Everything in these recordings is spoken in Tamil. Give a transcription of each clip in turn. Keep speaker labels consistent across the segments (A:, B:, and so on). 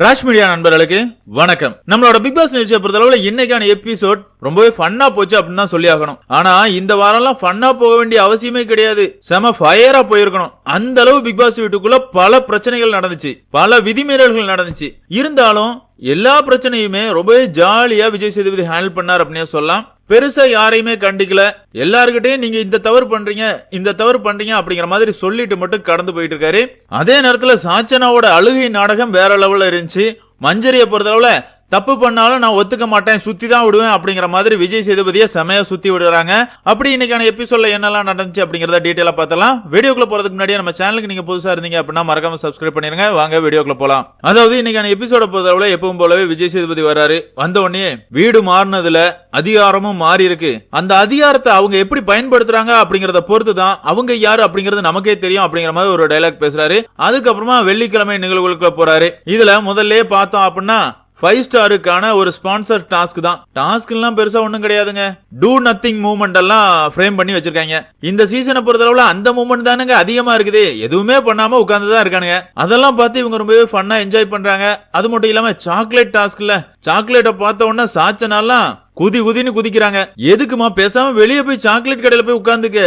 A: ராஷ் மீடியா நண்பர்களுக்கு வணக்கம். நம்மளோட பிக் பாஸ் நிகழ்ச்சியை பொறுத்தளவுல இன்னைக்கான எபிசோட் ரொம்பவே ஃபன்னா போச்சு அப்படின்னு தான் சொல்லி ஆகணும். ஆனா இந்த வாரம்லாம் ஃபன்னா போக வேண்டிய அவசியமே கிடையாது. செம ஃபயரா போயிருக்கணும். அந்த அளவு பிக் பாஸ் வீட்டுக்குள்ள பல பிரச்சனைகள் நடந்துச்சு. பல விதிமீறல்கள் நடந்துச்சு. இருந்தாலும் எல்லா பிரச்சனையுமே ரொம்பவே ஜாலியா விஜய் சேதுபதி ஹேண்டில் பண்ணார் அப்படின்னு சொல்லலாம். பெருசா யாரையுமே கண்டிக்கல. எல்லாருக்கிட்டையும் நீங்க இந்த தவறு பண்றீங்க இந்த தவறு பண்றீங்க அப்படிங்கிற மாதிரி சொல்லிட்டு மட்டும் கடந்து போயிட்டு இருக்காரு. அதே நேரத்துல சாச்சனாவோட அழுகை நாடகம் வேற லெவல்ல இருந்துச்சு. மஞ்சரியை பொறுத்தளவுல தப்பு பண்ணாலும் நான் ஒத்துக்க மாட்டேன் சுத்தி தான் விடுவேன் அப்படிங்கிற மாதிரி விஜய் சேதுபதியை செமையா சுத்தி விடுறாங்க. அப்படி இன்னைக்கான எபிசோட்ல என்னெல்லாம் நடந்துச்சு அப்படிங்கறத டீட்டெயிலா பார்த்தலாம் வீடியோக்குள்ள போறதுக்கு முன்னாடி நம்ம சேனலுக்கு நீங்க புதுசா இருந்தீங்க அப்படின்னா மறக்காம சப்ஸ்கிரைப் பண்ணிருங்க. வாங்க வீடியோக்குள்ள போலாம். அதாவது இன்னைக்கான எபிசோட பொறுத்தளவுல எப்பவும் போலவே விஜய் சேதுபதி வர்றாரு. வந்த உடனே வீடு மாறினதுல அதிகாரமும் மாறி இருக்கு. அந்த அதிகாரத்தை அவங்க எப்படி பயன்படுத்துறாங்க அப்படிங்கறத பொறுத்து தான் அவங்க யாரு அப்படிங்கறது நமக்கே தெரியும் அப்படிங்கிற மாதிரி ஒரு டைலாக் பேசுறாரு. அதுக்கப்புறமா வெள்ளிக்கிழமை நிகழ்வுகளுக்குள்ள போறாரு. இதுல முதல்ல பார்த்தோம் அப்படின்னா ஃபைவ் ஸ்டாருக்கான ஒரு ஸ்பான்சர் டாஸ்க் தான். டாஸ்க்லாம் பெருசா ஒன்றும் கிடையாதுங்க. டூ நத்திங் மூவ்மெண்ட் எல்லாம் ஃப்ரேம் பண்ணி வச்சிருக்காங்க. இந்த சீசனை பொறுத்தளவுல அந்த மூவ்மெண்ட் தானுங்க அதிகமா இருக்குது. எதுவுமே பண்ணாம உட்கார்ந்து தான் இருக்கானுங்க. அதெல்லாம் பார்த்து இவங்க ரொம்பவே ஃபன்னா என்ஜாய் பண்றாங்க. அது மட்டும் இல்லாம சாக்லேட் டாஸ்க்ல சாக்லேட்டை பார்த்த உடனே சாச்சனாலாம் குதி குதின்னு குதிக்கிறாங்க. எதுக்குமா பேசாம வெளியே போய் சாக்லேட் கடையில போய் உட்காந்துக்க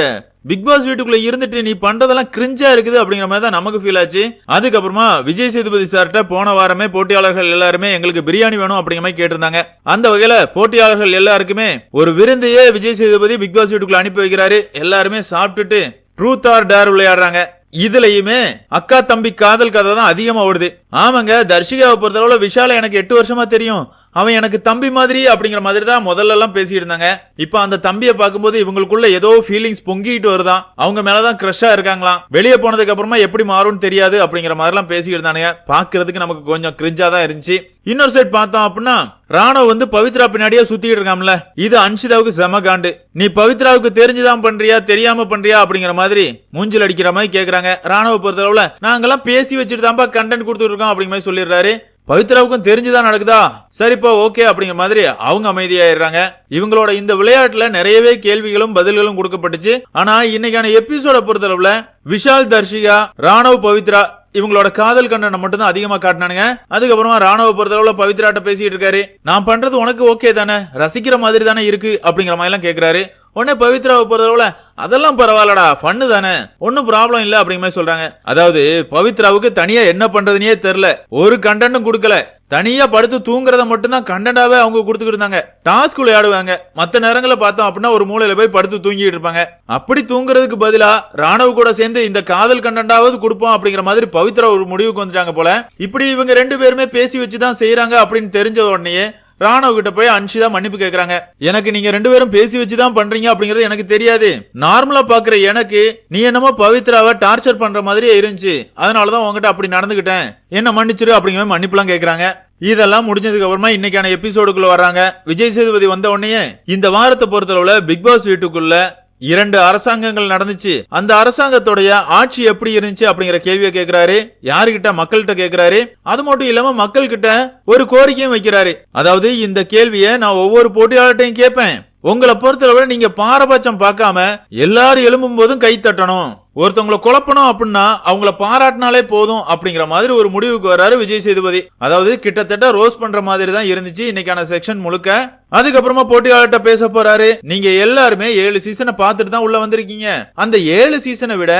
A: பிக் பாஸ் வீட்டுக்குள்ள இருந்துட்டு நீ பண்றதெல்லாம் கிரிஞ்சா இருக்குது அப்படிங்கிற மாதிரி தான் நமக்கு ஃபீல் ஆச்சு. அதுக்கப்புறமா விஜய் சேதுபதி சார்கிட்ட போன வாரமே போட்டியாளர்கள் எல்லாருமே எங்களுக்கு பிரியாணி வேணும் அப்படிங்கிற மாதிரி கேட்டிருந்தாங்க. அந்த வகையில போட்டியாளர்கள் எல்லாருக்குமே ஒரு விருந்தையே விஜய் சேதுபதி பிக் பாஸ் வீட்டுக்குள்ள அனுப்பி வைக்கிறாரு. எல்லாருமே சாப்பிட்டுட்டு ட்ரூத் ஆர் டேர் விளையாடுறாங்க இதுலயுமே அக்கா தம்பி காதல் கதை தான் அதிகமா ஓடுது. ஆமாங்க தர்ஷிகாவை பொறுத்தளவுல விஷால எனக்கு எட்டு வருஷமா தெரியும். அவன் எனக்கு தம்பி மாதிரி அப்படிங்கிற மாதிரி தான் முதல்ல எல்லாம் பேசிட்டு இருந்தாங்க இப்போ அந்த தம்பியை பார்க்கும்போது இவங்களுக்குள்ள ஏதோ ஃபீலிங்ஸ் பொங்கிட்டு வருதான். அவங்க மேலதான் கிரஷா இருக்காங்களாம். வெளியே போனதுக்கு அப்புறமா எப்படி மாறும்னு தெரியாது அப்படிங்கிற மாதிரிலாம் பேசிக்கிட்டு பேசிட்டு இருந்தானுங்க பாக்குறதுக்கு நமக்கு கொஞ்சம் கிரிஞ்சா தான் இருந்துச்சு. இன்னொரு சைட் பார்த்தோம் அப்படின்னா ராணவ் வந்து பவித்ரா பின்னாடியே சுத்திட்டு இருக்காம்ல. இது அன்ஷிதாவுக்கு செம காண்டு. நீ பவித்ராவுக்கு தெரிஞ்சுதான் பண்றியா தெரியாம பண்றியா அப்படிங்கிற மாதிரி மூஞ்சில் அடிக்கிற மாதிரி கேக்குறாங்க. ராணுவ பொறுத்தளவுல நாங்கெல்லாம் பேசி வச்சுட்டு தான்ப்பா கண்டென்ட் கொடுத்துட்டு இருக்கோம் அப்படிங்கிற மாதிரி சொல்லிடுறாரு. பவித்ராவுக்கும் தெரிஞ்சுதான் நடக்குதா? சரிப்பா ஓகே அப்படிங்கிற மாதிரி அவங்க அமைதியாயிடுறாங்க. இவங்களோட இந்த விளையாட்டுல நிறையவே கேள்விகளும் பதில்களும் கொடுக்கப்பட்டுச்சு. ஆனா இன்னைக்கான எபிசோட பொறுத்தளவுல விஷால் தர்ஷிகா ராணவ் பவித்ரா இவங்களோட காதல் கண்டனை மட்டும் தான் அதிகமா காட்டினானுங்க. அதுக்கப்புறமா ராணுவ பொறுத்தளவுல பவித்ராட்ட பேசிட்டு இருக்காரு. நான் பண்றது உனக்கு ஓகே தானே? ரசிக்கிற மாதிரி தானே இருக்கு அப்படிங்கிற மாதிரி எல்லாம் கேக்குறாரு. உடனே பவித்ராவை பொறுத்தளவுல அதெல்லாம் பரவாயில்லடா ஃபன்னு தானே. ஒன்றும் ப்ராப்ளம் இல்லை அப்படிங்கிற மாதிரி சொல்றாங்க. அதாவது பவித்ராவுக்கு தனியா என்ன பண்றதுனே தெரில ஒரு கண்டனும் கொடுக்கல. தனியா படுத்து தூங்குறத மட்டும்தான் கண்டென்ட்டாவே அவங்க கொடுத்துக்கிட்டு இருந்தாங்க. டாஸ்க் விளையாடுவாங்க. மற்ற நேரங்களை பார்த்தோம் அப்படின்னா ஒரு மூலையில போய் படுத்து தூங்கிட்டு இருப்பாங்க. அப்படி தூங்குறதுக்கு பதிலா ராணுவ கூட சேர்ந்து இந்த காதல் கண்டென்ட்டாவது கொடுப்போம் அப்படிங்கிற மாதிரி பவித்ரா ஒரு முடிவுக்கு வந்துட்டாங்க போல. இப்படி இவங்க ரெண்டு பேருமே பேசி வச்சுதான் செய்யறாங்க அப்படின்னு தெரிஞ்ச உடனே ராணவ் கிட்ட போய் அன்ஷிதா மன்னிப்பு கேக்குறாங்க. எனக்கு நீங்க ரெண்டு பேரும் பேசி வச்சுதான் பண்றீங்க அப்படிங்கறது எனக்கு தெரியாது. நார்மலா பாக்குற எனக்கு நீ என்னமோ பவித்ராவை டார்ச்சர் பண்ற மாதிரியே இருந்துச்சு. அதனாலதான் உங்ககிட்ட அப்படி நடந்துகிட்டேன். என்ன மன்னிச்சிரு அப்படிங்கிற மன்னிப்புலாம் கேக்குறாங்க. இதெல்லாம் முடிஞ்சதுக்கு அப்புறமா இன்னைக்கான எபிசோடுக்குள்ள வராங்க விஜய் சேதுபதி வந்த உடனே இந்த வாரத்தை பொறுத்தளவுல பிக் பாஸ் வீட்டுக்குள்ள இரண்டு அரசாங்கங்கள் நடந்துச்சு. அந்த அரசாங்கத்துடைய ஆட்சி எப்படி இருந்துச்சு அப்படிங்கிற கேள்வியை கேட்கிறாரு யாருகிட்ட? மக்கள்கிட்ட கேட்கிறாரு அது மட்டும் இல்லாம மக்கள் கிட்ட ஒரு கோரிக்கையும் வைக்கிறாரு. அதாவது இந்த கேள்வியை நான் ஒவ்வொரு போட்டியாளர்கிட்டையும் கேட்பேன். உங்களை பொறுத்தளவு நீங்க பாரபட்சம் பார்க்காம எல்லாரும் எழும்பும் போதும் கை தட்டணும். ஒருத்தவங்களை குழப்பணும் அப்படின்னா அவங்கள பாராட்டினாலே போதும் அப்படிங்கிற மாதிரி ஒரு முடிவுக்கு வராரு விஜய் சேதுபதி. அதாவது கிட்டத்தட்ட ரோஸ் பண்ற மாதிரி தான் இருந்துச்சு இன்னைக்கான செக்ஷன் முழுக்க. அதுக்கப்புறமா போட்டியாளர்கிட்ட பேச போறாரு. நீங்க எல்லாருமே ஏழு சீசனை பார்த்துட்டு தான் உள்ள வந்திருக்கீங்க. அந்த ஏழு சீசனை விட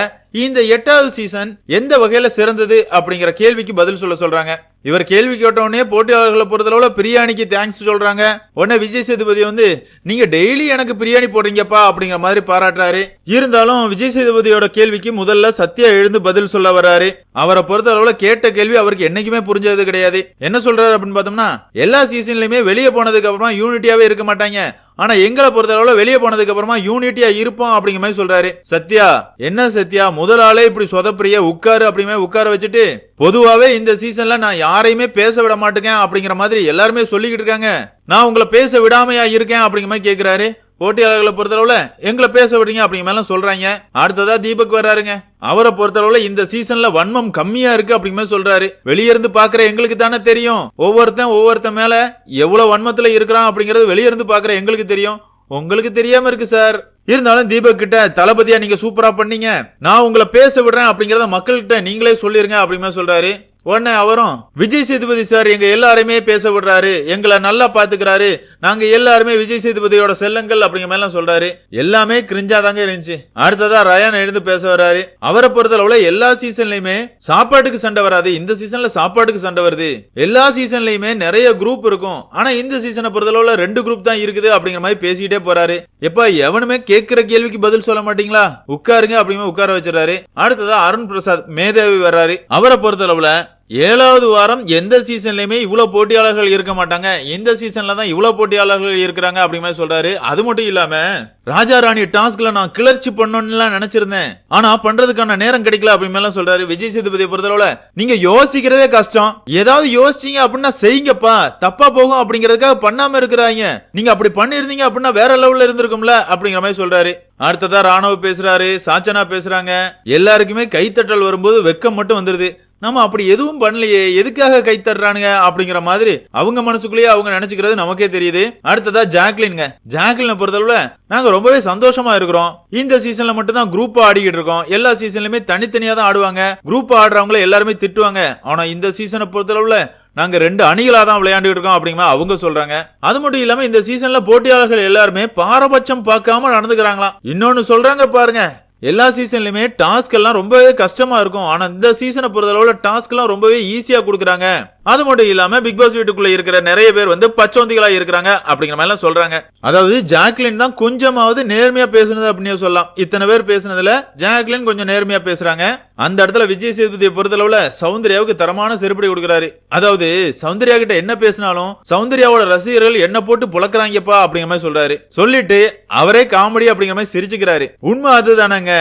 A: இந்த எட்டாவது சீசன் எந்த வகையில சிறந்தது அப்படிங்கிற கேள்விக்கு பதில் சொல்ல சொல்றாங்க. இவர் கேள்வி கேட்ட உடனே போட்டியாளர்களை பொறுத்தளவுல பிரியாணிக்கு தேங்க்ஸ் சொல்றாங்க. உடனே விஜய் சேதுபதி வந்து நீங்க டெய்லி எனக்கு பிரியாணி போடுறீங்கப்பா அப்படிங்கிற மாதிரி பாராட்டுறாரு. இருந்தாலும் விஜய் சேதுபதியோட கேள்விக்கு முதல்ல சத்யா எழுந்து பதில் சொல்ல வர்றாரு. அவரை பொறுத்தளவுல கேட்ட கேள்வி அவருக்கு என்னைக்குமே புரிஞ்சது கிடையாது. என்ன சொல்றாரு அப்படின்னு பார்த்தோம்னா எல்லா சீசன்லயுமே வெளியே போனதுக்கு அப்புறமா யூனிட்டியாவே இருக்க மாட்டாங்க. ஆனா எங்களை பொறுத்தளவில் வெளியே போனதுக்கு அப்புறமா யூனிட்டியா இருப்போம் அப்படிங்கிற மாதிரி சொல்றாரு. சத்யா என்ன சத்யா? முதலாளே இப்படி சொதப்பிரிய உட்காரு அப்படிமே உட்கார வச்சுட்டு பொதுவாவே இந்த சீசன்ல நான் யாரையுமே பேச விட மாட்டேங்க அப்படிங்கிற மாதிரி எல்லாருமே சொல்லிக்கிட்டு இருக்காங்க. நான் உங்களை பேச விடாமையா இருக்கேன் அப்படிங்கிற மாதிரி கேக்குறாரு. போட்டியாளர்களை பொறுத்தளவுல எங்களை பேச விடுங்க அப்படிங்கிற மாதிரி சொல்றாங்க. அடுத்ததா தீபக் வர்றாருங்க. அவரை பொறுத்தளவுல இந்த சீசன்ல வன்மம் கம்மியா இருக்கு அப்படிங்கிற சொல்றாரு. வெளியிருந்து பாக்குற எங்களுக்கு தானே தெரியும். ஒவ்வொருத்தன் ஒவ்வொருத்தன் மேல எவ்வளவு வன்மத்துல இருக்கிறான் அப்படிங்கறது வெளியிருந்து பாக்குற எங்களுக்கு தெரியும். உங்களுக்கு தெரியாம இருக்கு சார். இருந்தாலும் தீபக் கிட்ட தளபதியா நீங்க சூப்பரா பண்ணீங்க. நான் உங்களை பேச விடுறேன் அப்படிங்கறத மக்கள்கிட்ட நீங்களே சொல்லிருங்க அப்படிங்கிற சொல்றாரு. உடனே அவரும் விஜய் சேதுபதி சார் எங்க எல்லாருமே பேச விடுறாரு. எங்களை நல்லா பாத்துக்கிறாரு. நாங்கள் எல்லாருமே விஜய் சேதுபதியோட செல்லங்கள் அப்படிங்கிற மாதிரிலாம் சொல்றாரு. எல்லாமே கிரிஞ்சா தாங்க இருந்துச்சு. அடுத்ததா ரயான் எழுந்து பேச வர்றாரு. அவரை பொறுத்தளவுல எல்லா சீசன்லயுமே சாப்பாட்டுக்கு சண்டை வராது. இந்த சீசன்ல சாப்பாட்டுக்கு சண்டை வருது. எல்லா சீசன்லயுமே நிறைய குரூப் இருக்கும். ஆனா இந்த சீசனை பொறுத்தளவுல ரெண்டு குரூப் தான் இருக்குது அப்படிங்கிற மாதிரி பேசிக்கிட்டே போறாரு. எப்ப எவனுமே கேட்கிற கேள்விக்கு பதில் சொல்ல மாட்டீங்களா? உட்காருங்க அப்படிமே உட்கார வச்சிடறாரு. அடுத்ததா அருண் பிரசாத் மேதேவி வர்றாரு. அவரை பொறுத்தளவுல ஏழாவது வாரம் எந்த சீசன்லையுமே இவ்வளோ போட்டியாளர்கள் இருக்க மாட்டாங்க. இந்த சீசன்ல தான் இவ்வளோ போட்டியாளர்கள் இருக்கிறாங்க அப்படிங்கிற சொல்கிறாரு சொல்றாரு. அது மட்டும் இல்லாம ராஜா ராணி டாஸ்க்ல நான் கிளர்ச்சி பண்ணணும்லாம் நினைச்சிருந்தேன். ஆனா பண்றதுக்கான நேரம் கிடைக்கல அப்படிங்கிற சொல்றாரு விஜய் சேதுபதியை பொறுத்தளவுல. நீங்க யோசிக்கிறதே கஷ்டம். ஏதாவது யோசிச்சீங்க அப்படின்னா செய்யுங்கப்பா. தப்பா போகும் அப்படிங்கறதுக்காக பண்ணாம இருக்கிறாங்க. நீங்க அப்படி பண்ணிருந்தீங்க அப்படின்னா வேற லெவல்ல இருந்திருக்கும்ல அப்படிங்கிற மாதிரி சொல்றாரு. அடுத்ததா ராணுவ பேசுறாரு சாச்சனா பேசுறாங்க. எல்லாருக்குமே கைத்தட்டல் வரும்போது வெக்கம் மட்டும் வந்துருது. நம்ம அப்படி எதுவும் பண்ணலையே எதுக்காக கை தர்றானுங்க அப்படிங்கிற மாதிரி அவங்க மனசுக்குள்ளேயே அவங்க நினைச்சுக்கிறது நமக்கே தெரியுது. அடுத்ததா ஜாக்லின்ங்க. ஜாக்லினை பொறுத்தளவுல நாங்க ரொம்பவே சந்தோஷமா இருக்கிறோம். இந்த சீசன்ல மட்டும் தான் குரூப் ஆடிக்கிட்டு இருக்கோம். எல்லா சீசன்லயுமே தனித்தனியா தான் ஆடுவாங்க. குரூப் ஆடுறவங்கள எல்லாருமே திட்டுவாங்க. ஆனா இந்த சீசனை பொறுத்தளவுல நாங்க ரெண்டு அணிகளா தான் விளையாண்டுட்டு இருக்கோம் அப்படிங்கிற அவங்க சொல்றாங்க. அது மட்டும் இல்லாம இந்த சீசன்ல போட்டியாளர்கள் எல்லாருமே பாரபட்சம் பார்க்காம நடந்துக்கிறாங்களாம். இன்னொன்னு சொல்றாங்க பாருங்க. எல்லா சீசன்லையுமே டாஸ்க் எல்லாம் ரொம்பவே கஷ்டமாக இருக்கும். ஆனால் இந்த சீசனை பொறுத்தளவில் டாஸ்க்லாம் ரொம்பவே ஈஸியாக கொடுக்குறாங்க. அது மட்டும் இல்லாம பிக் பாஸ் வீட்டுக்குள்ள இருக்கிற நிறைய பேர் வந்து பச்சோந்திகளா இருக்கிறாங்க அப்படிங்கிற மாதிரி எல்லாம் சொல்றாங்க. அதாவது ஜாக்லின் தான் கொஞ்சமாவது நேர்மையா பேசுனது அப்படின்னு சொல்லலாம். இத்தனை பேர் பேசுனதுல ஜாக்லின் கொஞ்சம் நேர்மையா பேசுறாங்க. அந்த இடத்துல விஜய் சேதுபதியை பொறுத்தளவுல சௌந்தர்யாவுக்கு தரமான செருப்படி கொடுக்குறாரு. அதாவது சௌந்தர்யா கிட்ட என்ன பேசினாலும் சௌந்தர்யாவோட ரசிகர்கள் என்ன போட்டு புழக்கிறாங்கப்பா அப்படிங்கிற மாதிரி சொல்றாரு. சொல்லிட்டு அவரே காமெடி அப்படிங்கிற மாதிரி சிரிச்சுக்கிறாரு. உண்மை அதுதானங்க.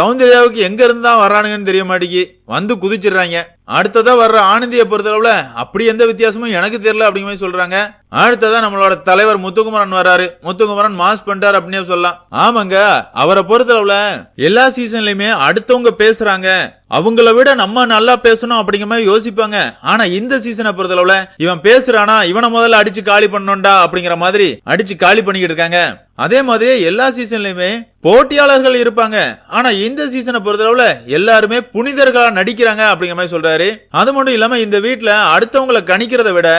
A: சௌந்தர்யாவுக்கு எங்க இருந்தா தான் வர்றானுங்கன்னு தெரிய மாட்டேங்கி வந்து குதிச்சிடுறாங்க. அடுத்ததாக வர்ற ஆனந்தியை பொறுத்தளவுல அப்படி எந்த வித்தியாசமும் எனக்கு தெரியல அப்படிங்கிற மாதிரி சொல்றாங்க. அடுத்ததான் நம்மளோட தலைவர் முத்துக்குமரன் வராரு. முத்துக்குமரன் மாஸ் பண்ணிட்டார் அப்படின்னு சொல்லலாம். ஆமாங்க அவரை பொறுத்தளவுல எல்லா சீசன்லயுமே அடுத்தவங்க பேசுறாங்க. அவங்கள விட நம்ம நல்லா பேசணும் அப்படிங்கிற மாதிரி யோசிப்பாங்க. ஆனா இந்த சீசனை பொறுத்தளவுல இவன் பேசுறானா இவனை முதல்ல அடிச்சு காலி பண்ணணும்டா அப்படிங்கிற மாதிரி அடிச்சு காலி பண்ணிக்கிட்டு இருக்காங்க. அதே மாதிரி எல்லா சீசன்லயுமே போட்டியாளர்கள் இருப்பாங்க. ஆனா இந்த சீசனை பொறுத்தளவுல எல்லாருமே புனிதர்களா நடிக்கிறாங்க அப்படிங்கிற மாதிரி சொல்றாரு. அது மட்டும் இல்லாம இந்த வீட்டுல அடுத்தவங்களை கணிக்கிறத விட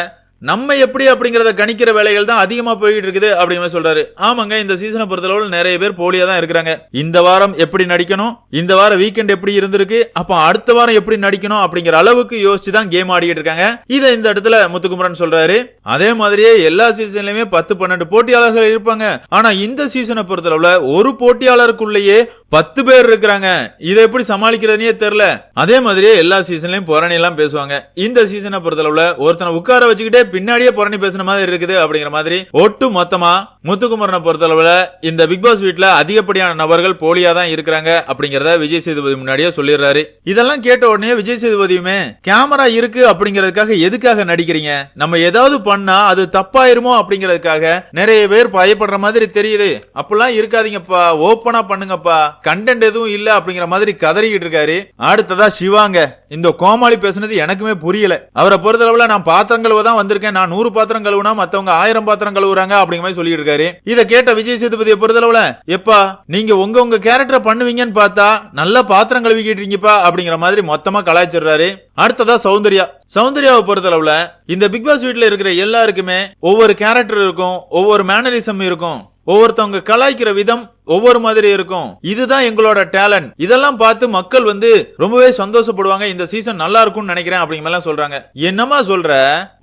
A: நம்ம எப்படி அப்படிங்கிறத கணிக்கிற வேலைகள் தான் அதிகமாக போய்கிட்டு இருக்குது அப்படிங்கிற சொல்றாரு. ஆமாங்க இந்த சீசனை பொறுத்தளவுல நிறைய பேர் போலியா தான் இருக்கிறாங்க. இந்த வாரம் எப்படி நடிக்கணும்? இந்த வாரம் வீக்கெண்ட் எப்படி இருந்திருக்கு? அப்போ அடுத்த வாரம் எப்படி நடிக்கணும்? அப்படிங்கிற அளவுக்கு யோசிச்சு தான் கேம் ஆடிக்கிட்டு இருக்காங்க. இதை இந்த இடத்துல முத்துக்குமரன் சொல்றாரு. அதே மாதிரியே எல்லா சீசன்லயுமே பத்து பன்னெண்டு போட்டியாளர்கள் இருப்பாங்க. ஆனா இந்த சீசனை பொறுத்தளவுல ஒரு போட்டியாளருக்குள்ளேயே பத்து பேர் இருக்கிறாங்க. இதை எப்படி சமாளிக்கிறதுனே தெரியல. அதே மாதிரியே எல்லா சீசன்லயும் புரணி எல்லாம் பேசுவாங்க. இந்த சீசனை பொறுத்தளவுல ஒருத்தனை உட்கார வச்சுக்கிட்டே பின்னாடியே புரணி பேசுன மாதிரி இருக்குது அப்படிங்கிற மாதிரி ஒட்டு மொத்தமா முத்துக்குமரனை பொறுத்தளவுல இந்த பிக் பாஸ் வீட்டுல அதிகப்படியான நபர்கள் போலியா தான் இருக்கிறாங்க அப்படிங்கறத விஜய் சேதுபதி முன்னாடியே சொல்லிடுறாரு. இதெல்லாம் கேட்ட உடனே விஜய் சேதுபதியுமே கேமரா இருக்கு அப்படிங்கறதுக்காக எதுக்காக நடிக்கிறீங்க? நம்ம ஏதாவது பண்ணா அது தப்பாயிருமோ? அப்படிங்கறதுக்காக நிறைய பேர் பயப்படுற மாதிரி தெரியுது. அப்படிலாம் இருக்காதீங்கப்பா. ஓப்பனா பண்ணுங்கப்பா. கண்டென்ட் எதுவும் இல்ல அப்படிங்கிற மாதிரி கதறிக்கிட்டு இருக்காரு. அடுத்ததா சிவாங்க. இந்த கோமாளி பேசுனது எனக்குமே புரியல. அவரை பொறுத்தளவுல நான் பாத்திரம் கழுவ தான் வந்திருக்கேன். நான் நூறு பாத்திரம் கழுவுனா மத்தவங்க ஆயிரம் பாத்திரம் கழுவுறாங்க அப்படிங்கிற மாதிரி சொல்லிட்டு இருக்காரு. இதை கேட்ட விஜய் சேதுபதியை பொறுத்தளவுல எப்பா நீங்க உங்க உங்க கேரக்டரை பண்ணுவீங்கன்னு பார்த்தா நல்ல பாத்திரம் கழுவிக்கிட்டு இருக்கீங்கப்பா அப்படிங்கிற மாதிரி மொத்தமா கலாய்ச்சிடுறாரு. அடுத்ததா சௌந்தர்யா. சௌந்தர்யாவை பொறுத்தளவுல இந்த பிக் பாஸ் வீட்டுல இருக்கிற எல்லாருக்குமே ஒவ்வொரு கேரக்டர் இருக்கும் ஒவ்வொரு மேனரிசம் இருக்கும். ஒவ்வொருத்தவங்க கலாய்க்கிற விதம் ஒவ்வொரு மாதிரி இருக்கும். இதுதான் எங்களோட டேலண்ட் இதெல்லாம் பார்த்து மக்கள் வந்து ரொம்பவே சந்தோஷப்படுவாங்க. இந்த சீசன் நல்லா இருக்கும்னு நினைக்கிறேன் அப்படிங்க மாதிரிலாம் சொல்றாங்க. என்னமா சொல்ற?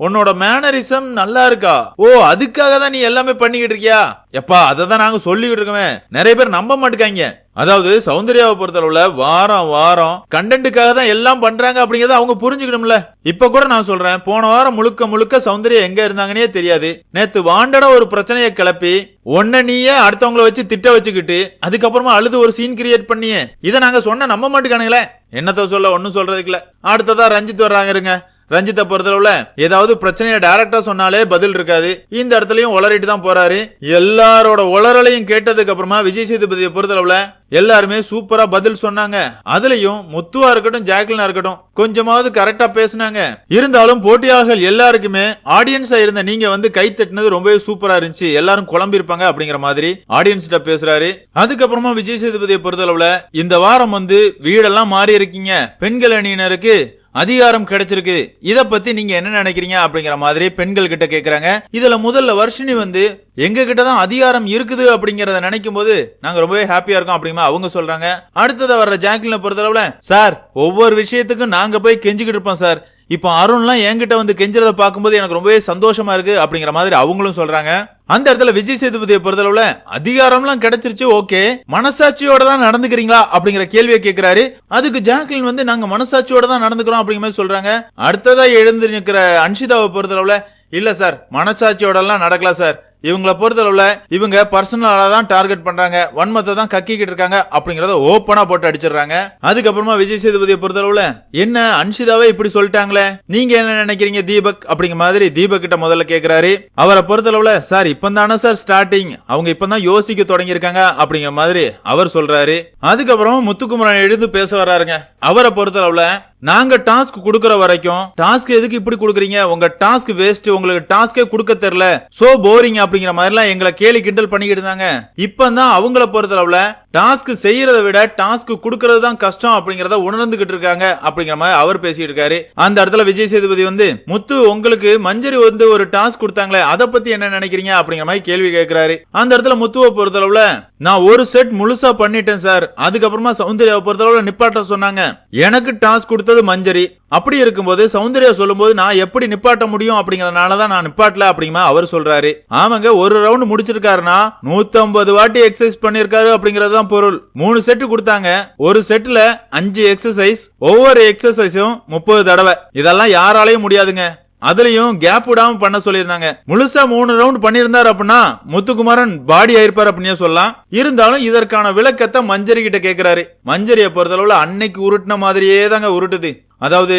A: உன்னோட மேனரிசம் நல்லா இருக்கா? ஓ அதுக்காக தான் நீ எல்லாமே பண்ணிக்கிட்டு இருக்கியா? எப்பா அதை தான் நாங்க சொல்லிக்கிட்டு இருக்கோமே. நிறைய பேர் நம்ப மாட்டேங்காங்க அதாவது சௌந்தர்யாவை பொறுத்தளவுல வாரம் வாரம் கண்டென்ட்டுக்காக தான் எல்லாம் பண்றாங்க அப்படிங்கறத அவங்க புரிஞ்சுக்கணும்ல. இப்ப கூட நான் சொல்றேன் போன வாரம் முழுக்க முழுக்க சௌந்தர்யா எங்க இருந்தாங்கன்னே தெரியாது. நேத்து வாண்டடா ஒரு பிரச்சனையை கிளப்பி ஒன்ன நீயே அடுத்தவங்களை வச்சு திட்ட வச்சுக்கிட்டு அதுக்கப்புறமா அழுது ஒரு சீன் கிரியேட் பண்ணியே. இதை நாங்க சொன்ன நம்ப மாட்டேங்கானுங்களே என்னத்த சொல்ல ஒன்னும் சொல்றதுக்குல இல்ல. அடுத்ததா ரஞ்சித் வர்றாங்க இருங்க. ரஞ்சித்தை பொறுத்தளவுல ஏதாவது பிரச்சனையை டைரக்டா சொன்னாலே பதில் இருக்காது. இந்த இடத்துலயும் உளறிட்டு தான் போறாரு. எல்லாரோட உளறலையும் கேட்டதுக்கு அப்புறமா விஜய் சேதுபதியை பொறுத்தளவுல எல்லாருமே சூப்பரா பதில் சொன்னாங்க. அதுலயும் முத்துவா இருக்கட்டும் ஜாக்லினா இருக்கட்டும் கொஞ்சமாவது கரெக்டா பேசுனாங்க. இருந்தாலும் போட்டியாளர்கள் எல்லாருக்குமே ஆடியன்ஸா இருந்த நீங்க வந்து கை தட்டினது ரொம்பவே சூப்பரா இருந்துச்சு. எல்லாரும் குழம்பி இருப்பாங்க அப்படிங்கிற மாதிரி ஆடியன்ஸ்கிட்ட பேசுறாரு. அதுக்கப்புறமா விஜய் சேதுபதியை பொறுத்தளவுல இந்த வாரம் வந்து வீடெல்லாம் மாறி இருக்கீங்க. பெண்கள் அணியினருக்கு அதிகாரம் கிடைச்சிருக்கு. இத பத்தி நீங்க என்ன நினைக்கிறீங்க அப்படிங்கிற மாதிரி பெண்கள் கிட்ட கேக்குறாங்க. இதுல முதல்ல வர்ஷினி வந்து எங்க கிட்ட தான் அதிகாரம் இருக்குது அப்படிங்கறத நினைக்கும் போது நாங்க ரொம்பவே ஹாப்பியா இருக்கோம் அப்படிமா அவங்க சொல்றாங்க. அடுத்ததை வர்ற ஜாக்லினை பொறுத்தளவுல சார் ஒவ்வொரு விஷயத்துக்கும் நாங்க போய் கெஞ்சிக்கிட்டு இருப்போம் சார். இப்போ அருண்லாம் என்கிட்ட வந்து கெஞ்சுறதை பார்க்கும்போது எனக்கு ரொம்பவே சந்தோஷமா இருக்கு அப்படிங்கிற மாதிரி அவங்களும் சொல்றாங்க. அந்த இடத்துல விஜய் சேதுபதியை பொறுத்தளவுல அதிகாரம்லாம் கிடைச்சிருச்சு ஓகே. மனசாட்சியோட தான் நடந்துக்கிறீங்களா அப்படிங்கிற கேள்வியை கேட்கிறாரு. அதுக்கு ஜாக்லின் வந்து நாங்க மனசாட்சியோட தான் நடந்துக்கிறோம் அப்படிங்கிற மாதிரி சொல்றாங்க. அடுத்ததா எழுந்து நிற்கிற அன்ஷிதாவை பொறுத்தளவுல இல்ல சார் மனசாட்சியோட எல்லாம் நடக்கல சார். இவங்கள பொறுத்தளவுல இவங்க பர்சனலா தான் டார்கெட் பண்றாங்க. வன்மத்தை தான் கக்கிக்கிட்டு இருக்காங்க அப்படிங்கறத ஓப்பனா போட்டு அடிச்சிடுறாங்க. அதுக்கப்புறமா விஜய் சேதுபதியை பொறுத்தளவுல என்ன அன்ஷிதாவே இப்படி சொல்லிட்டாங்களே? நீங்க என்ன நினைக்கிறீங்க தீபக் அப்படிங்கிற மாதிரி தீபக் கிட்ட முதல்ல கேக்குறாரு. அவரை பொறுத்தளவுல சார் இப்பதானே சார் ஸ்டார்டிங் அவங்க இப்பதான் யோசிக்க தொடங்கி இருக்காங்க அப்படிங்கிற மாதிரி அவர் சொல்றாரு. அதுக்கப்புறமா முத்துக்குமரன் எழுந்து பேச வர்றாருங்க. அவரை பொறுத்தளவுல நாங்க டாஸ்க் கொடுக்கற வரைக்கும் டாஸ்க் எதுக்கு இப்படி கொடுக்குறீங்க? உங்க டாஸ்க் வேஸ்ட் உங்களுக்கு டாஸ்கே கொடுக்க தெரியல. சோ போரிங் அப்படிங்கிற மாதிரிலாம் எங்களை கேலி கிண்டல் பண்ணிக்கிட்டு இருந்தாங்க. இப்பதான் அவங்கள பொறுத்தளவுல டாஸ்க் செய்யறத விட டாஸ்க் கொடுக்கறது தான் கஷ்டம் அப்படிங்கறத உணர்ந்துகிட்டு இருக்காங்க அப்படிங்கிற மாதிரி அவர் பேசிட்டு இருக்காரு. அந்த இடத்துல விஜய் சேதுபதி வந்து முத்து உங்களுக்கு மஞ்சரி வந்து ஒரு டாஸ்க் கொடுத்தாங்களே அதை பத்தி என்ன நினைக்கிறீங்க? அப்படிங்கிற மாதிரி கேள்வி கேட்கிறாரு அந்த இடத்துல முத்துவை பொறுத்தளவுல நான் ஒரு செட் முழுசா பண்ணிட்டேன் சார் அதுக்கப்புறமா சௌந்தர்யாவை பொறுத்தளவுல நிப்பாட்ட சொன்னாங்க. எனக்கு டாஸ்க் கொடுத்தது மஞ்சரி. அப்படி இருக்கும்போது சௌந்தர்யா சொல்லும்போது நான் எப்படி நிப்பாட்ட முடியும் அப்படிங்கறதுனால தான் நான் நிப்பாட்டல அப்படிங்கிற அவர் சொல்றாரு. ஆமாங்க ஒரு ரவுண்ட் முடிச்சிருக்காருன்னா 150 வாட்டி எக்ஸசைஸ் பண்ணிருக்காரு அப்படிங்கறது தான் பொருள். மூணு செட்டு கொடுத்தாங்க. ஒரு செட்ல அஞ்சு எக்ஸசைஸ் ஒவ்வொரு எக்ஸசைஸும் முப்பது தடவை. இதெல்லாம் யாராலையும் முடியாதுங்க. அதுலயும் கேப் விடாம பண்ண சொல்லியிருந்தாங்க. முழுசா மூணு ரவுண்ட் பண்ணியிருந்தார் அப்படின்னா முத்துக்குமாரன் பாடி ஆயிருப்பார் அப்படின்னு சொல்லலாம். இருந்தாலும் இதற்கான விளக்கத்தை மஞ்சரி கிட்ட கேக்குறாரு. மஞ்சரியை பொறுத்தளவுல அன்னைக்கு உருட்டின மாதிரியே தாங்க உருட்டுது. அதாவது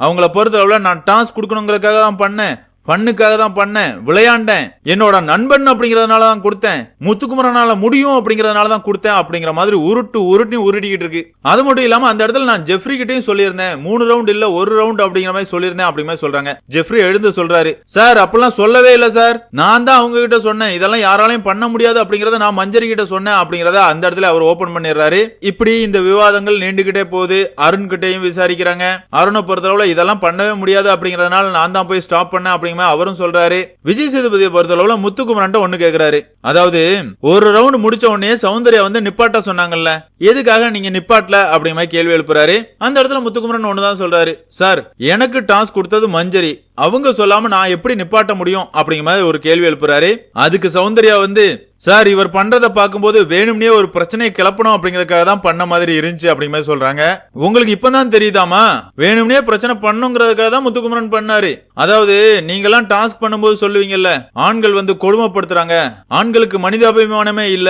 A: அவங்கள பொறுத்தளவுல நான் டான்ஸ் கொடுக்கணுங்கிறதுக்காக தான் பண்ணேன். பண்ணுக்காக தான் பண்ணேன் விளையாண்டேன். என்னோட நண்பன் அப்படிங்கறதுனால தான் கொடுத்தேன். முத்துக்குமரனால முடியும் அப்படிங்கறதுனால தான் கொடுத்தேன் அப்படிங்கிற மாதிரி உருட்டு உருட்டி உருட்டிக்கிட்டு இருக்கு. அது மட்டும் இல்லாம அந்த இடத்துல நான் ஜெஃப்ரி கிட்டையும் சொல்லியிருந்தேன். மூணு ரவுண்ட் இல்ல ஒரு ரவுண்ட் அப்படிங்கிற மாதிரி சொல்லியிருந்தேன் அப்படிங்கிற மாதிரி சொல்றாங்க. ஜெஃப்ரி எழுந்து சொல்றாரு சார் அப்பெல்லாம் சொல்லவே இல்ல சார். நான் தான் அவங்க கிட்ட சொன்னேன். இதெல்லாம் யாராலையும் பண்ண முடியாது அப்படிங்கறத நான் மஞ்சரி கிட்ட சொன்னேன். அப்படிங்கறத அந்த இடத்துல அவர் ஓபன் பண்ணிடுறாரு. இப்படி இந்த விவாதங்கள் நீண்டுகிட்டே போகுது. அருண் கிட்டையும் விசாரிக்கிறாங்க. அருணை பொறுத்தளவுல இதெல்லாம் பண்ணவே முடியாது அப்படிங்கறதுனால நான் தான் போய் ஸ்டாப் பண்ணேன் அப்படிங்கிற மாதிரி அவரும் சொல்றாரு விஜய் சேதுபதியை பொறுத்தளவுல முத்துக்குமரன்ட்ட ஒண்ணு கேக்குறாரு. அதாவது ஒரு ரவுண்ட் முடிச்ச உடனே சௌந்தர்யா வந்து நிப்பாட்ட சொன்னாங்கல்ல எதுக்காக நீங்க நிப்பாட்டல? அப்படிங்கிற மாதிரி கேள்வி எழுப்புறாரு. அந்த இடத்துல முத்துக்குமரன் ஒண்ணுதான் சொல்றாரு. சார் எனக்கு டாஸ்க் கொடுத்தது மஞ்சரி. அவங்க சொல்லாம நான் எப்படி நிப்பாட்ட முடியும்? அப்படிங்கிற மாதிரி ஒரு கேள்வி எழுப்புறாரு. அதுக்கு சௌந்தர்யா வந்து சார் இவர் பண்றதை பார்க்கும்போது வேணும்னே ஒரு பிரச்சனையை கிளப்பணும் அப்படிங்கறதுக்காக தான் பண்ண மாதிரி இருந்துச்சு அப்படிங்க மாதிரி சொல்றாங்க. உங்களுக்கு இப்பதான் தெரியுதாமா? வேணும்னே பிரச்சனை பண்ணுங்கிறதுக்காக தான் முத்துக்குமரன் பண்ணாரு. அதாவது நீங்கெல்லாம் டாஸ்க் பண்ணும்போது சொல்லுவீங்கல்ல ஆண்கள் வந்து கொடுமைப்படுத்துறாங்க. ஆண்களுக்கு மனிதாபிமானமே இல்ல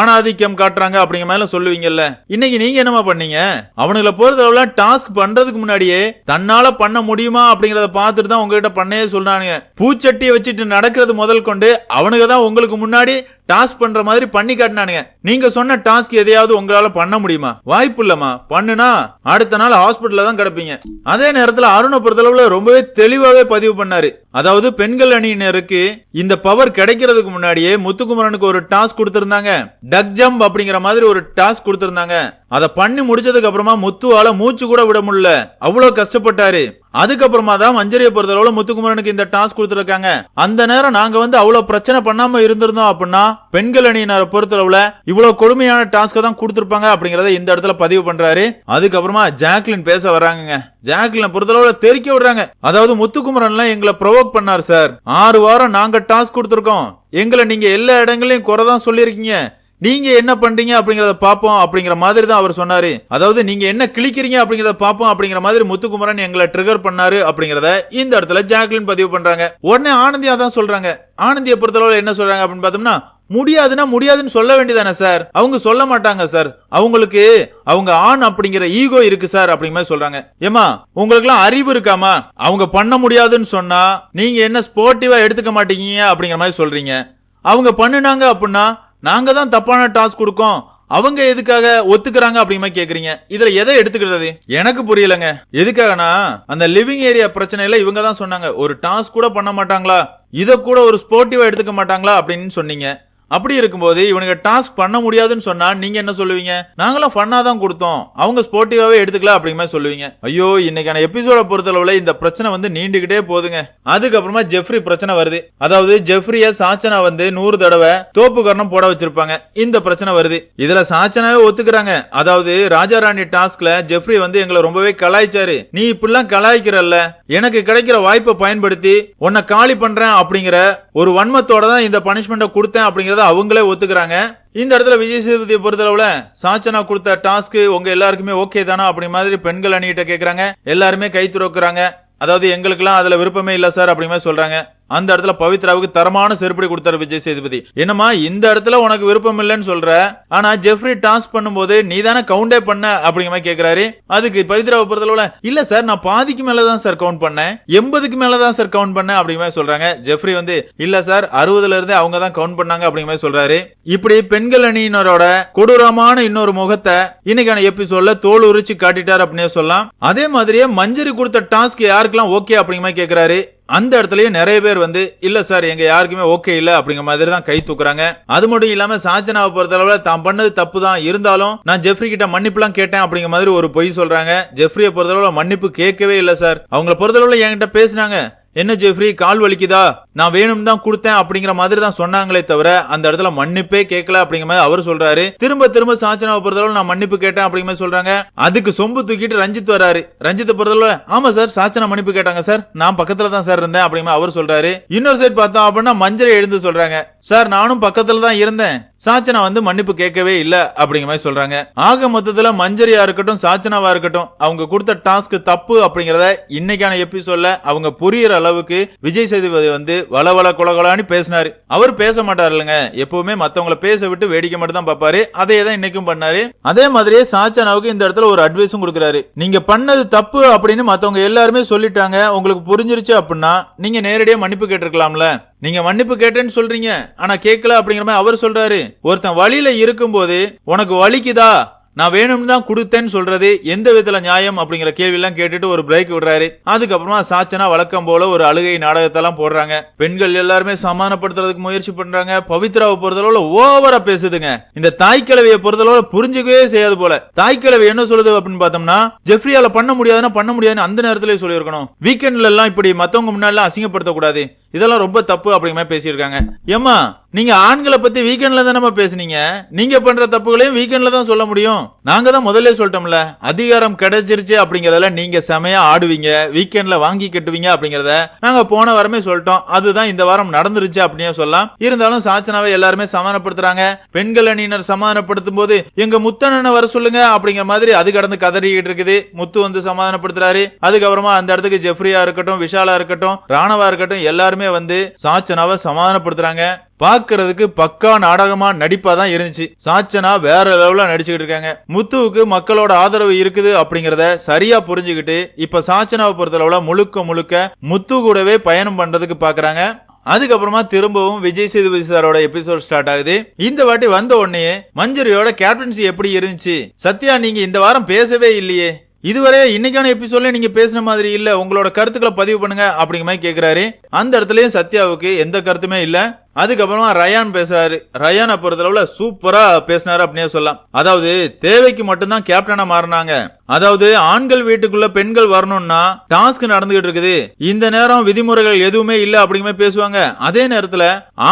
A: ஆணாதிக்கம் காட்டுறாங்க அப்படிங்கிற மாதிரி சொல்லுவீங்கல்ல. இன்னைக்கு நீங்க என்னமா பண்ணீங்க? அவனுங்களை பொறுத்தளவுல டாஸ்க் பண்றதுக்கு முன்னாடியே தன்னால பண்ண முடியுமா அப்படிங்கறத பார்த்துட்டு தான் உங்ககிட்ட பண்ணவே சொல்றானுங்க. பூச்சட்டியை வச்சுட்டு நடக்கிறது முதல் கொண்டு அவனுங்க தான் உங்களுக்கு முன்னாடி டாஸ்க் பண்ற மாதிரி பண்ணி காட்டினானுங்க. நீங்க சொன்ன டாஸ்க் எதையாவது உங்களால பண்ண முடியுமா? வாய்ப்பு இல்லம்மா. பண்ணுனா அடுத்த நாள் ஹாஸ்பிட்டல்ல தான் கிடப்பீங்க. அதே நேரத்துல அருணை பொறுத்தளவுல ரொம்பவே தெளிவாவே பதிவு பண்ணாரு. அதாவது பெண்கள் அணியினருக்கு இந்த பவர் கிடைக்கிறதுக்கு முன்னாடியே முத்துக்குமரனுக்கு ஒரு டாஸ்க் கொடுத்திருந்தாங்க. டக் ஜம்ப் அப்படிங்கிற மாதிரி ஒரு டாஸ்க் கொடுத்திருந்தாங்க. அதை பண்ணி முடிச்சதுக்கு அப்புறமா முத்துவால மூச்சு கூட விட முடியல. அவ்வளவு கஷ்டப்பட்டாரு. அதுக்கப்புறமா தான் மஞ்சரியை பொறுத்தளவுல முத்துக்குமரனுக்கு இந்த டாஸ்க் கொடுத்துருக்காங்க. அந்த நேரம் நாங்க வந்து அவ்வளவு பிரச்சனை பண்ணாம இருந்திருந்தோம் அப்படின்னா பெண்கள் அணியினரை பொறுத்தளவுல இவ்வளவு கொடுமையான டாஸ்க தான் கொடுத்துருப்பாங்க அப்படிங்கறத இந்த இடத்துல பதிவு பண்றாரு. அதுக்கப்புறமா ஜாக்லின் பேச வராங்க ஜாக்லின் பொறுத்தளவுல தெரிக்க விடுறாங்க. அதாவது முத்துக்குமரன்லாம் எங்களை ப்ரொவோக் பண்ணார் சார் ஆறு வாரம் நாங்க டாஸ்க் கொடுத்துருக்கோம். எங்களை நீங்க எல்லா இடங்களையும் குறை தான் சொல்லியிருக்கீங்க. நீங்க என்ன பண்றீங்க அப்படிங்கறத பாப்போம் அப்படிங்கிற மாதிரி தான் அவர் சொன்னாரு. அதாவது நீங்க என்ன கிழிக்கிறீங்க அப்படிங்கறத பாப்போம் அப்படிங்கிற மாதிரி முத்துக்குமரன் எங்களை ட்ரிகர் பண்ணாரு அப்படிங்கறத இந்த இடத்துல ஜாக்லின் பதிவு பண்றாங்க. உடனே ஆனந்தியா தான் சொல்றாங்க. ஆனந்தியை பொறுத்தளவுல என்ன சொல்றாங்க அப்படின்னு பார்த்தோம்னா முடியாதுன்னா முடியாதுன்னு சொல்ல வேண்டியதானே சார்? அவங்க சொல்ல மாட்டாங்க சார். அவங்களுக்கு அவங்க ஆண் அப்படிங்கிற ஈகோ இருக்கு சார் அப்படிங்கிற மாதிரி சொல்றாங்க. ஏமா உங்களுக்குலாம் அறிவு இருக்காமா அவங்க பண்ண முடியாதுன்னு சொன்னா நீங்க என்ன ஸ்போர்ட்டிவா எடுத்துக்க மாட்டீங்க அப்படிங்கிற மாதிரி சொல்றீங்க. அவங்க பண்ணுனாங்க அப்படின்னா நாங்க தான் தப்பான டாஸ்க் கொடுக்கோம். அவங்க எதுக்காக ஒத்துக்கிறாங்க அப்படிமா மாதிரி கேக்குறீங்க. இதுல எதை எடுத்துக்கிறது? எனக்கு புரியலங்க. எதுக்காகனா அந்த லிவிங் ஏரியா பிரச்சனையில இவங்க தான் சொன்னாங்க ஒரு டாஸ்க் கூட பண்ண மாட்டாங்களா? இத கூட ஒரு ஸ்போர்ட்டிவா எடுத்துக்க மாட்டாங்களா? அப்படின்னு சொன்னீங்க. அப்படி இருக்கும்போது இவனுக்கு டாஸ்க் பண்ண முடியாதுன்னு சொன்னா நீங்க என்ன சொல்லுவீங்க? நாங்களும் ஃபன்னா தான் கொடுத்தோம். அவங்க ஸ்போர்ட்டிவாவே எடுத்துக்கல அப்படிங்கிற மாதிரி சொல்லுவீங்க. ஐயோ இன்னைக்கான எபிசோட பொறுத்தளவுல இந்த பிரச்சனை வந்து நீண்டுகிட்டே போகுதுங்க. அதுக்கப்புறமா ஜெஃப்ரி பிரச்சனை வருது. அதாவது ஜெஃப்ரிய சாச்சனா வந்து நூறு தடவை தோப்பு கரணம் போட வச்சிருப்பாங்க. இந்த பிரச்சனை வருது. இதுல சாச்சனாவே ஒத்துக்கிறாங்க. அதாவது ராஜா ராணி டாஸ்க்ல ஜெஃப்ரி வந்து எங்களை ரொம்பவே கலாய்ச்சாரு. நீ இப்படிலாம் கலாய்க்கிறல்ல. எனக்கு கிடைக்கிற வாய்ப்பை பயன்படுத்தி உன்னை காலி பண்றேன் அப்படிங்கிற ஒரு வன்மத்தோட தான் இந்த பனிஷ்மெண்ட்டை கொடுத்தேன் அப்படிங்கறத அவங்களே ஒத்துக்கிறாங்க. இந்த இடத்துல விஜய் சேதுபதியை பொறுத்தளவுல சாச்சனா கொடுத்த டாஸ்க் உங்க எல்லாருக்குமே ஓகே தானா அப்படி மாதிரி பெண்கள் அணிகிட்ட கேட்கறாங்க எல்லாருமே கை துறக்குறாங்க. அதாவது எங்களுக்கெல்லாம் அதுல விருப்பமே இல்ல சார் அப்படி மாதிரி சொல்றாங்க. அந்த இடத்துல பவித்ராவுக்கு தரமான செருப்படி கொடுத்தாரு விஜய் சேதுபதி. என்னமா இந்த இடத்துல உனக்கு விருப்பம் இல்லைன்னு சொல்ற? ஆனா ஜெஃப்ரி டாஸ்க் பண்ணும்போது நீ தானே கவுண்டே பண்ண? அப்படிங்கிற மாதிரி கேக்குறாரு. அதுக்கு பவித்ராவை பொறுத்தளவுல இல்ல. சார் நான் பாதிக்கு மேலதான் சார் கவுண்ட் பண்ணேன். எண்பதுக்கு மேலதான் சார் கவுண்ட் பண்ணேன் அப்படிங்கிற மாதிரி சொல்றாங்க. ஜெஃப்ரி வந்து இல்ல சார் அறுபதுல இருந்து அவங்க தான் கவுண்ட் பண்ணாங்க அப்படிங்கிற மாதிரி சொல்றாரு. இப்படி பெண்கள் அணியினரோட கொடூரமான இன்னொரு முகத்தை இன்னைக்கான எபிசோட்ல தோல் உரிச்சு காட்டிட்டார் அப்படின்னே சொல்லலாம். அதே மாதிரியே மஞ்சரி கொடுத்த டாஸ்க் யாருக்கெல்லாம் ஓகே அப்படிங்கிற மாதிரி கேக்குறாரு. அந்த இடத்துலயும் நிறைய பேர் வந்து இல்ல சார் எங்க யாருக்குமே ஓகே இல்ல அப்படிங்கிற மாதிரி தான் கை தூக்குறாங்க. அது மட்டும் இல்லாம சாச்சனாவை பொறுத்தளவுல தான் பண்ணது தப்பு தான். இருந்தாலும் நான் ஜெஃப்ரி கிட்ட மன்னிப்புலாம் கேட்டேன் அப்படிங்கிற மாதிரி ஒரு பொய் சொல்றாங்க. ஜெஃப்ரியை பொறுத்தளவுல மன்னிப்பு கேட்கவே இல்ல சார். அவங்கள பொறுத்தளவுல என்கிட்ட பேசினாங்க. என்ன ஜெஃப்ரி கால் வலிக்குதா? நான் வேணும் தான் கொடுத்தேன் அப்படிங்கிற மாதிரி தான் சொன்னாங்களே தவிர அந்த இடத்துல மன்னிப்பே கேட்கல அப்படிங்கிற மாதிரி அவர் சொல்றாரு. திரும்ப திரும்ப சாச்சனாவை பொறுத்தளவு நான் மன்னிப்பு கேட்டேன் அப்படிங்கிற மாதிரி சொல்றாங்க. அதுக்கு சொம்பு தூக்கிட்டு ரஞ்சித் வராரு. ரஞ்சித்தை பொறுத்தளவு ஆமா சார் சாச்சனா மன்னிப்பு கேட்டாங்க சார். நான் பக்கத்துல தான் சார் இருந்தேன் அப்படிங்கிற மாதிரி அவர் சொல்றாரு. இன்னொரு சைட் பார்த்தோம் அப்படின்னா மஞ்சரை எழுந்து சொல்றாங்க. சார் நானும் பக்கத்துல தான் இருந்தேன். சாச்சனா வந்து மன்னிப்பு கேட்கவே இல்ல அப்படிங்கிற மாதிரி சொல்றாங்க. ஆக மொத்தத்துல மஞ்சரியா இருக்கட்டும் சாச்சனாவா இருக்கட்டும் அவங்க கொடுத்த டாஸ்க் தப்பு அப்படிங்கறத இன்னைக்கான எபிசோட்ல அவங்க புரியுற அளவுக்கு விஜய் சேதுபதி வந்து வள வள குலகலான்னு பேசினாரு. அவர் பேச மாட்டார் இல்லைங்க. எப்பவுமே மத்தவங்களை பேச விட்டு வேடிக்கை மட்டும் தான் பார்ப்பாரு. அதே தான் இன்னைக்கும் பண்ணாரு. அதே மாதிரியே சாச்சனாவுக்கு இந்த இடத்துல ஒரு அட்வைஸும் கொடுக்குறாரு. நீங்க பண்ணது தப்பு அப்படின்னு மத்தவங்க எல்லாருமே சொல்லிட்டாங்க. உங்களுக்கு புரிஞ்சிருச்சு அப்படின்னா நீங்க நேரடியா மன்னிப்பு கேட்டிருக்கலாம்ல. நீங்க மன்னிப்பு கேட்டேன்னு சொல்றீங்க ஆனா கேட்கல அப்படிங்கிற மாதிரி அவர் சொல்றாரு. ஒருத்தன் வழியில இருக்கும்போது உனக்கு வலிக்குதா? நான் வேணும்னு தான் கொடுத்தேன்னு சொல்றது எந்த விதத்துல நியாயம்? அப்படிங்கிற கேள்வியெல்லாம் கேட்டுட்டு ஒரு பிரேக் விடுறாரு. அதுக்கப்புறமா சாச்சனா வழக்கம் போல ஒரு அழுகை நாடகத்தெல்லாம் போடுறாங்க. பெண்கள் எல்லாருமே சமாதானப்படுத்துறதுக்கு முயற்சி பண்றாங்க. பவித்ராவை பொறுத்தளவுல ஓவரா பேசுதுங்க. இந்த தாய்க்கிழவியை பொறுத்தளவுல புரிஞ்சுக்கவே செய்யாது போல. தாய்க்கிழவி என்ன சொல்லுது அப்படின்னு பார்த்தோம்னா ஜெஃப்ரியால பண்ண முடியாதுன்னா பண்ண முடியாதுன்னு அந்த நேரத்திலே சொல்லியிருக்கணும். வீக்கெண்ட்ல எல்லாம் இப்படி மத்தவங்க முன்னாடி அசிங்கப்படுத்தக்கூடாது. இதெல்லாம் ரொம்ப தப்பு அப்படிங்கிற மாதிரி பேசியிருக்காங்க. ஏமா நீங்க ஆண்களை பத்தி வீக்கெண்ட்ல தானே பேசுனீங்க? நீங்க பண்ற தப்புகளையும் வீக்கெண்ட்ல தான் சொல்ல முடியும். நாங்க தான் முதல்ல சொல்லிட்டோம்ல அதிகாரம் கிடைச்சிருச்சு அப்படிங்கறதுல நீங்க செமையா ஆடுவீங்க வீக்கெண்ட்ல வாங்கி கட்டுவீங்க அப்படிங்கறத நாங்க போன வாரமே சொல்லிட்டோம். அதுதான் இந்த வாரம் நடந்துருச்சு அப்படின்னு சொல்லலாம். இருந்தாலும் சாச்சனாவை எல்லாருமே சமாதானப்படுத்துறாங்க. பெண்கள் அணியினர் சமாதானப்படுத்தும் போது எங்க முத்தண்ணனை வர சொல்லுங்க அப்படிங்கிற மாதிரி அது கடந்து கதறிக்கிட்டு இருக்குது. முத்து வந்து சமாதானப்படுத்துறாரு. அதுக்கப்புறமா அந்த இடத்துக்கு ஜெஃப்ரியா இருக்கட்டும் விஷாலா இருக்கட்டும் ராணவா இருக்கட்டும் எல்லாருமே வந்து சாச்சனாவை சமாதானப்படுத்துறாங்க. பாக்குறதுக்கு பக்கா நாடகமா நடிப்பா தான் இருந்துச்சு. சாச்சனா வேற லெவல்ல நடிச்சுக்கிட்டு இருக்காங்க. முத்துவுக்கு மக்களோட ஆதரவு இருக்குது அப்படிங்கறத சரியா புரிஞ்சுக்கிட்டு இப்ப சாச்சனாவை பொறுத்தளவுல முழுக்க முழுக்க முத்து கூடவே பயணம் பண்றதுக்கு பாக்குறாங்க. அதுக்கப்புறமா திரும்பவும் விஜய் சேதுபதி சாரோட எபிசோட் ஸ்டார்ட் ஆகுது. இந்த வாட்டி வந்த உடனே மஞ்சுரியோட கேப்டன்சி எப்படி இருந்துச்சு? சத்யா நீங்க இந்த வாரம் பேசவே இல்லையே. இதுவரை இன்னைக்கான எபிசோட்ல நீங்க பேசின மாதிரி இல்ல. உங்களோட கருத்துக்களை பதிவு பண்ணுங்க அப்படிங்கிற மாதிரி கேக்குறாரு. அந்த இடத்துலயும் சத்யாவுக்கு எந்த கருத்துமே இல்ல. அதுக்கப்புறமா ரயான் பேசுறாரு. ரயானை பொறுத்தளவுல சூப்பரா பேசினாரு அப்படின்னே சொல்லலாம். அதாவது தேவைக்கு மட்டும்தான் கேப்டனா மாறினாங்க. அதாவது ஆண்கள் வீட்டுக்குள்ள பெண்கள் வரணும்னா டாஸ்க் நடந்துகிட்டு இருக்குது. இந்த நேரம் விதிமுறைகள் எதுவுமே இல்ல அப்படிங்கிற பேசுவாங்க. அதே நேரத்துல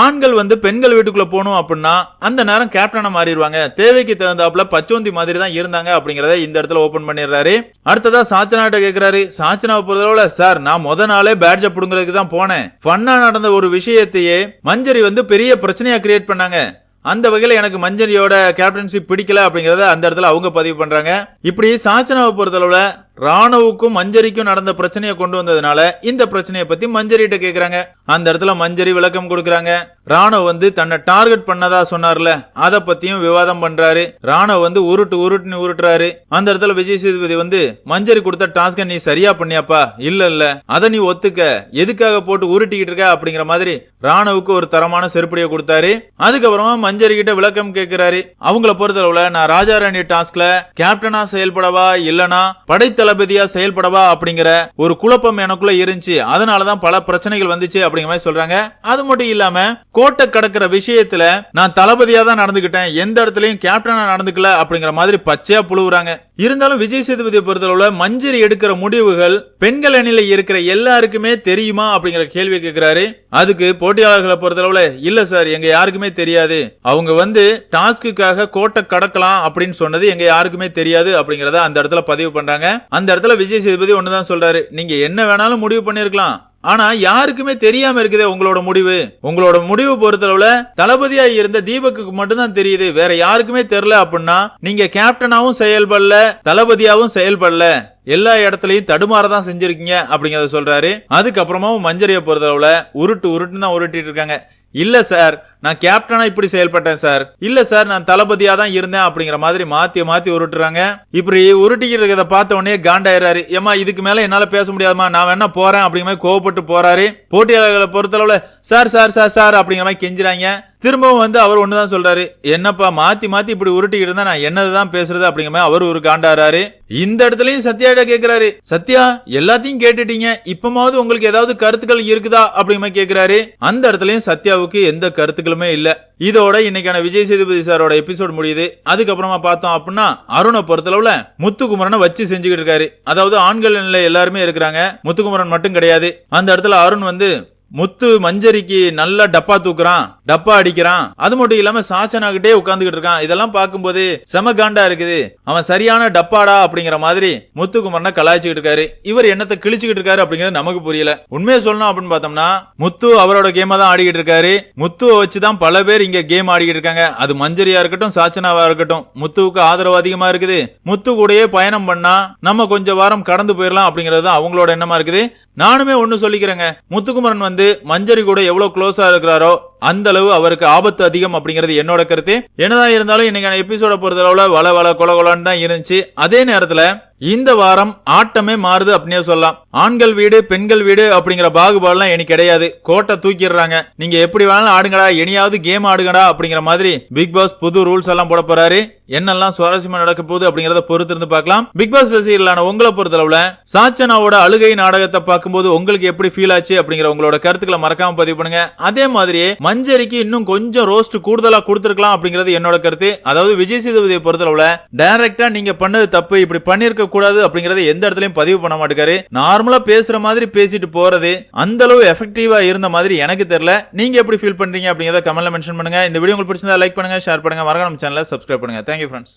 A: ஆண்கள் வந்து பெண்கள் வீட்டுக்குள்ள போகணும் அப்படின்னா அந்த நேரம் கேப்டனா மாறிடுவாங்க. தேவைக்கு தகுந்தாப்புல பச்சோந்தி மாதிரி தான் இருந்தாங்க அப்படிங்கறத இந்த இடத்துல ஓபன் பண்ணிடுறாரு. அடுத்ததா சாச்சனாட்ட கேக்குறாரு. சாச்சனாவை பொறுத்தளவுல சார் நான் முத நாளே பேட்ஜ புடுங்கிறதுக்கு தான் போனேன். ஃபன்னா நடந்த ஒரு விஷயத்தையே மஞ்சரி வந்து பெரிய பிரச்சனையா கிரியேட் பண்ணாங்க. அந்த வகையில் எனக்கு மஞ்சரியோட கேப்டன்ஷிப் பிடிக்கல அப்படிங்கிறத அந்த இடத்துல அவங்க பதிவு பண்ணுறாங்க இப்படி சாச்சனாவை பொறுத்தளவில் ராணுவுக்கும் மஞ்சரிக்கும் நடந்த பிரச்சனையை கொண்டு வந்ததுனால இந்த பிரச்சனையை பத்தி மஞ்சரிட்ட கேக்குறாங்க. அந்த இடத்துல மஞ்சரி விளக்கம் கொடுக்கறாங்க. ராணுவ வந்து தன்னை டார்கெட் பண்ணதா சொன்னார்ல அத பத்தியும் விவாதம் பண்றாரு. ராணுவ வந்து உருட்டு உருட்டுன்னு உருட்டுறாரு. அந்த இடத்துல விஜய் சேதுபதி வந்து மஞ்சரி கொடுத்த டாஸ்க நீ சரியா பண்ணியாப்பா? இல்ல இல்ல. அத நீ ஒத்துக்க. எதுக்காக போட்டு உருட்டிக்கிட்டு இருக்க? அப்படிங்கிற மாதிரி ராணுவுக்கு ஒரு தரமான செருப்படியை கொடுத்தாரு. அதுக்கப்புறமா மஞ்சரி கிட்ட விளக்கம் கேட்கிறாரு அவங்கள பொறுத்தளவுல நான் ராஜா ராணி டாஸ்க்ல கேப்டனா செயல்படவா? இல்லனா படைத்த தளபதியா செயல்படவா அப்படிங்கிற ஒரு குழப்பம் எனக்குள்ள இருந்துச்சு. அதனாலதான் பல பிரச்சனைகள் வந்துச்சு அப்படிங்கிற மாதிரி சொல்றாங்க. அது மட்டும் இல்லாம கோட்டை கடக்கிற விஷயத்துல நான் தளபதியா தான் நடந்துகிட்டேன். எந்த இடத்துலயும் கேப்டனா நடந்துக்கல அப்படிங்கிற மாதிரி பச்சையா புழுவுறாங்க. இருந்தாலும் விஜய் சேதுபதியை பொறுத்தளவுல மஞ்சரி எடுக்கிற முடிவுகள் பெண்கள் அணியில இருக்கிற எல்லாருக்குமே தெரியுமா அப்படிங்கிற கேள்வி கேட்கிறாரு அதுக்கு போட்டியாளர்களை பொறுத்தளவுல இல்ல சார் எங்க யாருக்குமே தெரியாது. அவங்க வந்து டாஸ்க்குக்காக கோட்டை கடக்கலாம் அப்படின்னு சொன்னது எங்க யாருக்குமே தெரியாது அப்படிங்கறத அந்த இடத்துல பதிவு பண்றாங்க. அந்த இடத்துல விஜய் சேதுபதி ஒண்ணுதான் சொல்றாரு. நீங்க என்ன வேணாலும் முடிவு பண்ணிருக்கலாம். ஆனா யாருக்குமே தெரியாம இருக்குதே உங்களோட முடிவு. உங்களோட முடிவு பொறுத்தளவுல தளபதியா இருந்த தீபக்கு மட்டும்தான் தெரியுது. வேற யாருக்குமே தெரியல அப்படின்னா நீங்க கேப்டனாவும் செயல்படல தளபதியாவும் செயல்படல. எல்லா இடத்துலயும் தடுமாறதான் செஞ்சிருக்கீங்க அப்படிங்கறத சொல்றாரு. அதுக்கப்புறமாவும் மஞ்சரியை பொறுத்தளவுல உருட்டு உருட்டுன்னு தான் உருட்டிட்டு இருக்காங்க. இல்ல சார் நான் கேப்டனா இப்படி செயல்பட்டேன் சார் இல்ல சார் நான் தளபதியா தான் இருந்தேன் அப்படிங்கிற மாதிரி மாத்தி மாத்தி உருட்டுறாங்க. இப்படி உருட்டிக்கிட்டு இருக்கிறத பார்த்த உடனே காண்டாயிராரு ஏமா இதுக்கு மேல என்னால பேச முடியாதுமா நான் வேணா போறேன் அப்படிங்கிற மாதிரி கோவப்பட்டு போறாரு. போட்டியாளர்களை பொறுத்தளவுல சார் சார் சார் சார் அப்படிங்கிற மாதிரி கெஞ்சுறாங்க. திரும்பவும் வந்து அவர் ஒண்ணுதான் சொல்றாரு. என்னப்பா மாத்தி மாத்தி இப்படி உருட்டிக்கிட்டு இருந்தா நான் என்னதான் பேசுறது அப்படிங்கிற மாதிரி அவர் ஒரு காண்டாராரு இந்த இடத்துலயும் சத்யாட்ட கேக்குறாரு. சத்யா எல்லாத்தையும் கேட்டுட்டீங்க. இப்பமாவது உங்களுக்கு ஏதாவது கருத்துக்கள் இருக்குதா அப்படிங்கிற மாதிரி கேக்குறாரு. அந்த இடத்துலயும் அளவுக்கு எந்த கருத்துக்களுமே இல்ல. இதோட இன்னைக்கான விஜய் சேதுபதி சாரோட எபிசோட் முடியுது. அதுக்கப்புறமா பார்த்தோம் அப்படின்னா அருணை பொறுத்தளவுல முத்துக்குமரனை வச்சு செஞ்சுக்கிட்டு இருக்காரு. அதாவது ஆண்கள் நிலை எல்லாருமே இருக்கிறாங்க. முத்துக்குமரன் மட்டும் கிடையாது. அந்த இடத்துல அருண் வந்து முத்து மஞ்சரிக்கு நல்லா டப்பா தூக்குறான் டப்பா அடிக்கிறான். அது மட்டும் இல்லாம சாச்சனாகிட்டே உட்காந்துக்கிட்டு இருக்கான். இதெல்லாம் பார்க்கும்போது செம காண்டா இருக்குது. அவன் சரியான டப்பாடா அப்படிங்கிற மாதிரி முத்துக்குமரனை கலாய்ச்சிக்கிட்டு இருக்காரு. இவர் என்னத்தை கிழிச்சுக்கிட்டு இருக்காரு அப்படிங்கிறது நமக்கு புரியல. உண்மையை சொல்லணும் அப்படின்னு பார்த்தோம்னா முத்து அவரோட கேமை தான் ஆடிக்கிட்டு இருக்காரு. முத்துவை வச்சுதான் பல பேர் இங்க கேம் ஆடிக்கிட்டு இருக்காங்க. அது மஞ்சரியா இருக்கட்டும் சாச்சனாவா இருக்கட்டும் முத்துவுக்கு ஆதரவு அதிகமா இருக்குது. முத்து கூடயே பயணம் பண்ணா நம்ம கொஞ்சம் வாரம் கடந்து போயிடலாம் அப்படிங்கிறது தான் அவங்களோட எண்ணமா இருக்குது. நானுமே ஒன்று சொல்லிக்கிறேங்க. முத்துக்குமரன் வந்து மஞ்சரி கூட எவ்வளவு க்ளோஸா இருக்கிறாரோ அந்த அளவு அவருக்கு ஆபத்து அதிகம் அப்படிங்கிறது என்னோட கருத்து. என்னதான் இருந்தாலும் இன்னைக்கான எபிசோட பொறுத்தளவுல வள வள கொல கொலன்னு தான் இருந்துச்சு. அதே நேரத்துல இந்த வாரம் ஆட்டமே மாறுது அப்படின்னே சொல்லலாம். ஆண்கள் வீடு பெண்கள் வீடு அப்படிங்கிற பாகுபாடுலாம் எனக்கு கிடையாது. கோட்டை தூக்கிடுறாங்க. நீங்க எப்படி வேணாலும் ஆடுங்கடா இனியாவது கேம் ஆடுங்கடா அப்படிங்கிற மாதிரி பிக் பாஸ் புது ரூல்ஸ் எல்லாம் போட போறாரு. என்னெல்லாம் சுவாரஸ்யமா நடக்க போகுது அப்படிங்கறத பொறுத்து இருந்து பார்க்கலாம். பிக் பாஸ் ரசிகர்களான உங்களை பொறுத்தளவுல சாச்சனாவோட அழுகை நாடகத்தை பார்க்கும்போது உங்களுக்கு எப்படி ஃபீல் ஆச்சு அப்படிங்கிற உங்களோட கருத்துக்களை மறக்காம பதிவு பண்ணுங்க. அதே மாதிரியே மஞ்சரிக்கு இன்னும் கொஞ்சம் ரோஸ்ட் கூடுதலா கொடுத்துருக்கலாம் அப்படிங்கிறது என்னோட கருத்து. அதாவது விஜய் சேதுபதியை பொறுத்தளவுல டைரக்டா நீங்க பண்ணது தப்பு இப்படி பண்ணிருக்க கூடாது அப்படிங்கறத எந்த இடத்துலயும் பதிவு பண்ண மாட்டேங்காரு நார்மலா பேசுற மாதிரி பேசிட்டு போறது அந்த அளவு எஃபெக்டிவா இருந்த மாதிரி எனக்கு தெரியல. நீங்க எப்படி ஃபீல் பண்றீங்க அப்படிங்கறத கமெண்ட்ல மென்ஷன் பண்ணுங்க. இந்த வீடியோ உங்களுக்கு பிடிச்சிருந்தா லைக் பண்ணுங்க ஷேர் பண்ணுங்க. மறக்காம சேனலை சப்ஸ்கிரைப் பண்ணுங்க. Thank you friends